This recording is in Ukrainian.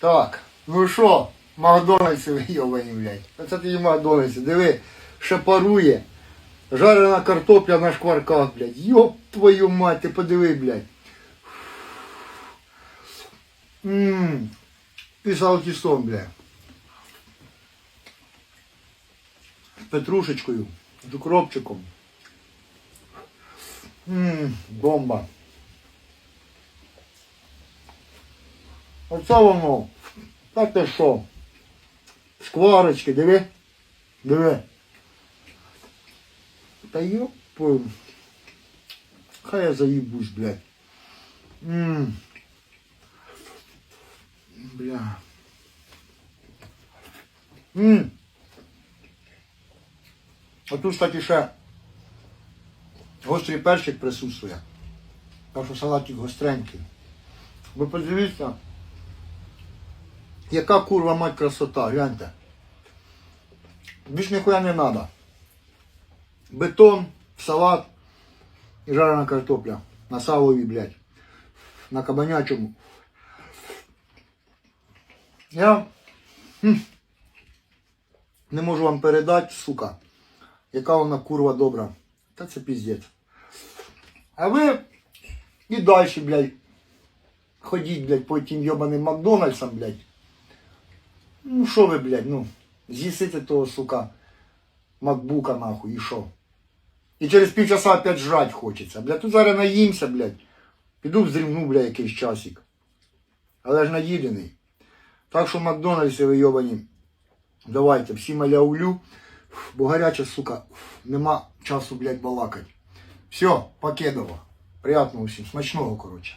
Так, ну що, Макдональдси вийобані, блядь. Оце тобі Макдональдси, диви, ще парує. Жарена картопля на шкварках, блядь. Йоп твою мать, ти подиви, блядь. Ммм. І салтісон, блядь. З петрушечкою, з укропчиком. Ммм, бомба. Оце воно. Так ти що? Шкварочки, диви. Диви. Та йоп. Хай я заїбусь, блядь. Ммм. Бля. Ммм. А тут, кстати, ще гострий перчик присутствує. Так що салатик гостренький. Ви подивіться, яка курва мать красота, гляньте. Більш ніхуя не треба. Бетон, салат і жарена картопля. На салові, блядь. На кабанячому. Я хм, не можу вам передати, сука, яка вона курва добра. Та це піздець. А ви і далі, блядь, ходіть, блядь, по тим йобаним Макдональдсам, блядь. Ну що ви, блядь, ну, з'їсите того, сука, макбука нахуй, і що? І через півчаса опять жрать хочеться. Блядь, тут зараз наїмся, блядь. Піду вздрівну, блядь, якийсь часик. Але ж наїдений. Так що Макдональдси ви. Давайте, всі маляулю. Бо гаряча, сука, нема часу, блядь, балакать. Все, покедово. Приятного всім. Смачного, коротше.